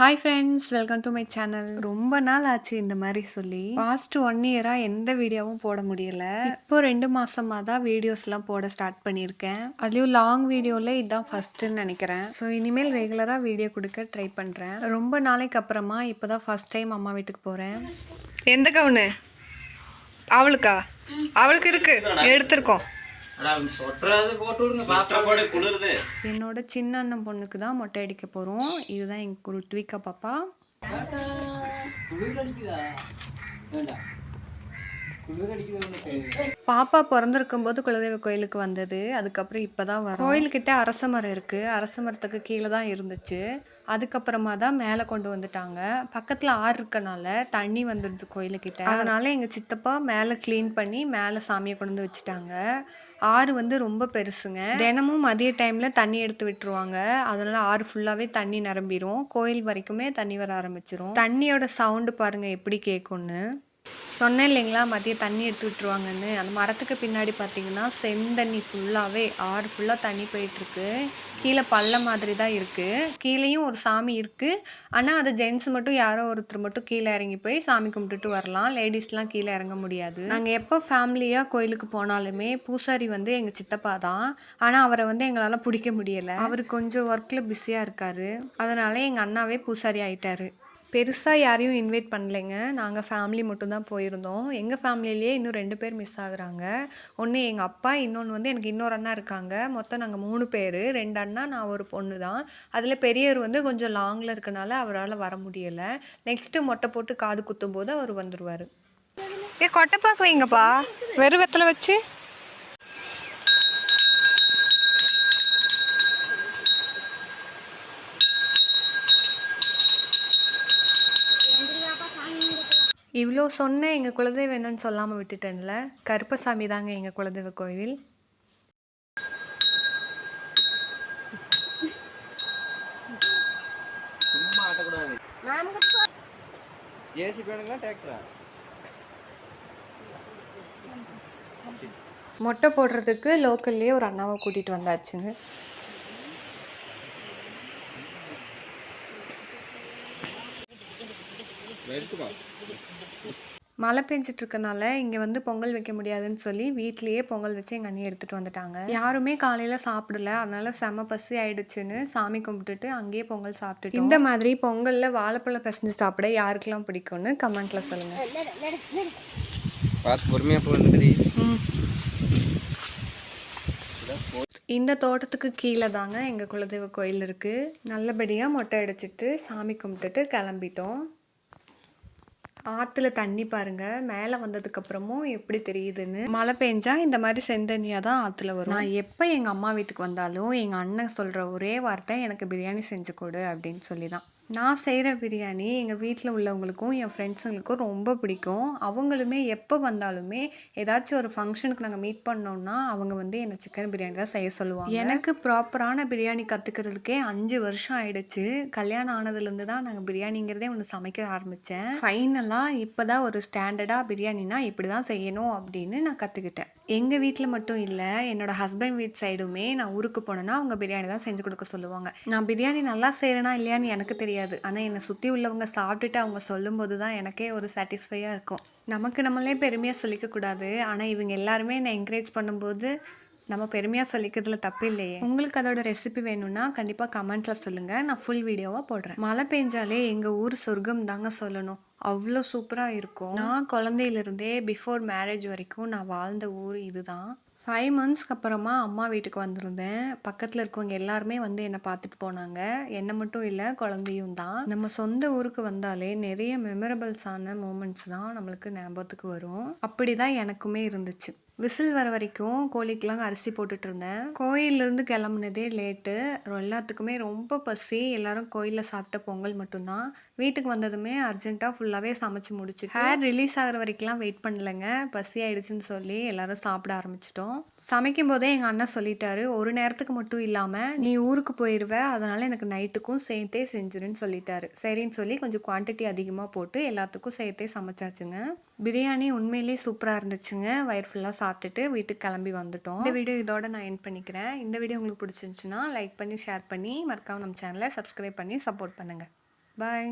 Hi friends welcome to my channel ரொம்ப நாள் ஆச்சு இந்த மாதிரி சொல்லி. பாஸ்ட் ஒன் இயராக எந்த வீடியோவும் போட முடியல. இப்போ ரெண்டு மாசமாக தான் வீடியோஸ்லாம் போட ஸ்டார்ட் பண்ணியிருக்கேன். அதுலேயும் லாங் வீடியோவில் இதுதான் ஃபஸ்ட்டுன்னு நினைக்கிறேன். ஸோ இனிமேல் ரெகுலராக வீடியோ கொடுக்க ட்ரை பண்ணுறேன் ரொம்ப நாளைக்கு அப்புறமா இப்போ தான் ஃபஸ்ட் டைம் அம்மா வீட்டுக்கு போகிறேன் எந்த கவுனு? அவளுக்கா? அவளுக்கு இருக்கு. எடுத்திருக்கோம். என்னோட சின்ன அண்ணன் பொண்ணுக்கு தான் மொட்டை அடிக்க போகிறோம் இதுதான் எங்கள் ஒரு ட்வீக்கா பாப்பா. பாப்பா பிறந்திருக்கும் போது குலதெய்வ கோயிலுக்கு வந்தது. அதுக்கப்புறம் இப்பதான் வரும். கோயில்கிட்ட அரச மரம் இருக்கு. அரச மரத்துக்கு கீழே தான் இருந்துச்சு. அதுக்கப்புறமா தான் மேலே கொண்டு வந்துட்டாங்க. பக்கத்தில் ஆறு இருக்கனால தண்ணி வந்துடுது கோயிலுக்கிட்ட. அதனால எங்கள் சித்தப்பா மேலே க்ளீன் பண்ணி மேலே சாமியை கொண்டு வந்து வச்சுட்டாங்க. ஆறு வந்து ரொம்ப பெருசுங்க. தினமும் மதிய டைமில் தண்ணி எடுத்து விட்டுருவாங்க. அதனால ஆறு ஃபுல்லாகவே தண்ணி நிரம்பிரும். கோயில் வரைக்குமே தண்ணி வர ஆரம்பிச்சிரும். தண்ணியோட சவுண்டு பாருங்கள் எப்படி கேட்கும்னு சொன்னேன் இல்லைங்களா மதியம் தண்ணி எடுத்து விட்டுருவாங்கன்னு. அந்த மரத்துக்கு பின்னாடி பார்த்தீங்கன்னா செந்தண்ணி ஃபுல்லாகவே ஆறு ஃபுல்லாக தண்ணி போயிட்டுருக்கு. கீழே பள்ள மாதிரி தான் இருக்குது கீழேயும் ஒரு சாமி இருக்குது ஆனால் அது ஜென்ஸ் மட்டும் யாரோ ஒருத்தர் மட்டும் கீழே இறங்கி போய் சாமி கும்பிட்டுட்டு வரலாம். லேடிஸ்லாம் கீழே இறங்க முடியாது. நாங்கள் எப்போ ஃபேமிலியாக கோயிலுக்கு போனாலுமே பூசாரி வந்து எங்கள் சித்தப்பா தான். ஆனால் அவரை வந்து எங்களால் பிடிக்க முடியலை. அவர் கொஞ்சம் ஒர்க்கில் பிஸியாக இருக்காரு. அதனால் எங்கள் அண்ணாவே பூசாரி ஆயிட்டாரு. பெருசாக யாரையும் இன்வைட் பண்ணலைங்க. நாங்கள் ஃபேமிலி மட்டும்தான் போயிருந்தோம். எங்கள் ஃபேமிலியிலேயே இன்னும் ரெண்டு பேர் மிஸ் ஆகுறாங்க. ஒன்று எங்கள் அப்பா இன்னொன்று வந்து எனக்கு இன்னொரு அண்ணா இருக்காங்க. மொத்தம் நாங்கள் மூணு பேர். ரெண்டு அண்ணா நான் ஒரு பொண்ணு தான். அதில் பெரியவர் வந்து கொஞ்சம் லாங்கில் இருக்கனால அவரால் வர முடியலை. நெக்ஸ்ட்டு மொட்டை போட்டு காது குத்தும் போது அவர் வந்துடுவார் ஏ கொட்டை பார்க்குறீங்கப்பா வெறும் வெத்தலை வச்சு. இவ்வளோ சொன்னேன் எங்கள் குலதெய்வம் என்னன்னு சொல்லாமல் விட்டுட்டேன்ல. கருப்பசாமி தாங்க எங்கள் குலதெய்வ கோவில். மொட்டை போடுறதுக்கு லோக்கல்லே ஒரு அண்ணாவை கூட்டிகிட்டு வந்தாச்சுங்க. மழை பெஞ்சிட்டு இருக்கனால இங்கே வந்து பொங்கல் வைக்க முடியாதுன்னு சொல்லி வீட்லேயே பொங்கல் வச்சு எங்கள் அண்ணி எடுத்துகிட்டு வந்துட்டாங்க. யாருமே காலையில் சாப்பிடல. அதனால செம பசி ஆயிடுச்சுன்னு சாமி கும்பிட்டுட்டு அங்கேயே பொங்கல் சாப்பிட்டுட்டு இந்த மாதிரி பொங்கலில் வாழைப்பழம் பிசைஞ்சு சாப்பிட யாருக்கெல்லாம் பிடிக்கும்னு கமெண்ட்டில் சொல்லுங்கள் பார்த்து பொறுமையாக போகிறது இந்த தோட்டத்துக்கு கீழே தாங்க எங்கள் குலதெய்வ கோயில் இருக்குது நல்லபடியாக மொட்டை அடிச்சிட்டு சாமி கும்பிட்டுட்டு கிளம்பிட்டோம். ஆற்றுல தண்ணி பாருங்கள் மேலே வந்ததுக்கப்புறமும் எப்படி தெரியுதுன்னு. மழை பெஞ்சா இந்த மாதிரி செந்தண்ணியாக தான் ஆற்றுல வரும். நான் எப்போ எங்கள் அம்மா வீட்டுக்கு வந்தாலும் எங்கள் அண்ணன் சொல்கிற ஒரே வார்த்தை எனக்கு பிரியாணி செஞ்சு கொடு அப்படின்னு சொல்லி தான் நான் செய்கிற பிரியாணி எங்கள் வீட்டில் உள்ளவங்களுக்கும் என் ஃப்ரெண்ட்ஸுங்களுக்கும் ரொம்ப பிடிக்கும். அவங்களுமே எப்போ வந்தாலுமே ஏதாச்சும் ஒரு ஃபங்க்ஷனுக்கு நாங்கள் மீட் பண்ணோம்னா அவங்க வந்து என்னை சிக்கன் பிரியாணி தான் செய்ய சொல்லுவாங்க. எனக்கு ப்ராப்பரான பிரியாணி கற்றுக்கிறதுக்கே அஞ்சு வருஷம் ஆயிடுச்சு. கல்யாணம் ஆனதுலேருந்து தான் நாங்கள் பிரியாணிங்கிறதே ஒன்று சமைக்க ஆரம்பித்தேன் ஃபைனலாக இப்போ தான் ஒரு ஸ்டாண்டர்டாக பிரியாணினா இப்படி தான் செய்யணும் அப்படின்னு நான் கற்றுக்கிட்டேன் எங்கள் வீட்டில் மட்டும் இல்லை என்னோட ஹஸ்பண்ட் வீட் சைடுமே நான் ஊருக்கு போனேன்னா அவங்க பிரியாணி தான் செஞ்சு கொடுக்க சொல்லுவாங்க. நான் பிரியாணி நல்லா செய்கிறேனா இல்லையான்னு எனக்கு தெரியாது. ஆனால் என்னை சுற்றி உள்ளவங்க சாப்பிட்டுட்டு அவங்க சொல்லும்போது தான் எனக்கே ஒரு சாட்டிஸ்ஃபையாக இருக்கும். நமக்கு நம்மளே பெருமையாக சொல்லிக்க கூடாது. ஆனால் இவங்க எல்லாருமே என்னை என்கரேஜ் பண்ணும்போது நம்ம பெருமையாக சொல்லிக்கிறதுல தப்பு இல்லையே. உங்களுக்கு அதோட ரெசிபி வேணும்னா கண்டிப்பாக கமெண்ட்டில் சொல்லுங்கள் நான் ஃபுல் வீடியோவாக போடுறேன். மழை பெஞ்சாலே எங்கள் ஊர் சொர்க்கம் தாங்க சொல்லணும். அவ்வளோ சூப்பராக இருக்கும். நான் குழந்தையிலிருந்தே பிஃபோர் மேரேஜ் வரைக்கும் நான் வாழ்ந்த ஊர் இதுதான். ஃபைவ் மந்த்ஸ்க்கு அப்புறமா அம்மா வீட்டுக்கு வந்திருந்தேன். பக்கத்தில் இருக்கவங்க எல்லாருமே வந்து என்னை பார்த்துட்டு போனாங்க. என்னை மட்டும் இல்லை குழந்தையும் தான். நம்ம சொந்த ஊருக்கு வந்தாலே நிறைய மெமரபிள்ஸான மூமெண்ட்ஸ் தான் நம்மளுக்கு ஞாபகத்துக்கு வரும். அப்படி தான் எனக்குமே இருந்துச்சு. விசில் வர வரைக்கும் கோழிக்கெலாம் அரிசி போட்டுட்ருந்தேன். கோயிலேருந்து கிளம்புனதே லேட்டு. எல்லாத்துக்குமே ரொம்ப பசி. எல்லாரும் கோயிலில் சாப்பிட்ட பொங்கல் மட்டும்தான். வீட்டுக்கு வந்ததுமே அர்ஜென்ட்டாக ஃபுல்லாகவே சமைச்சு முடிச்சு ஹேர் ரிலீஸ் ஆகிற வரைக்கும்லாம் வெயிட் பண்ணலைங்க. பசி ஆயிடுச்சுன்னு சொல்லி எல்லாரும் சாப்பிட ஆரம்பிச்சிட்டோம். சமைக்கும் போதே எங்கள் அண்ணன் சொல்லிட்டாரு ஒரு நேரத்துக்கு மட்டும் இல்லாமல் நீ ஊருக்கு போயிடுவ அதனால எனக்கு நைட்டுக்கும் சேர்த்தே செஞ்சிருன்னு சொல்லிட்டாரு. சரின்னு சொல்லி கொஞ்சம் குவான்டிட்டி அதிகமாக போட்டு எல்லாத்துக்கும் சேர்த்தே சமைச்சாச்சுங்க. பிரியாணி உண்மையிலேயே சூப்பராக இருந்துச்சுங்க. வயிறு ஃபுல்லாக சாப்பிட்டுட்டு வீட்டுக்கு கிளம்பி வந்துட்டோம். இந்த வீடியோ இதோட நான் என் பண்ணிக்கிறேன். இந்த வீடியோ உங்களுக்கு பிடிச்சிருந்துச்சுன்னா லைக் பண்ணி ஷேர் பண்ணி மறக்காம நம்ம சேனலை சப்ஸ்கிரைப் பண்ணி சப்போர்ட் பண்ணுங்கள் பாய்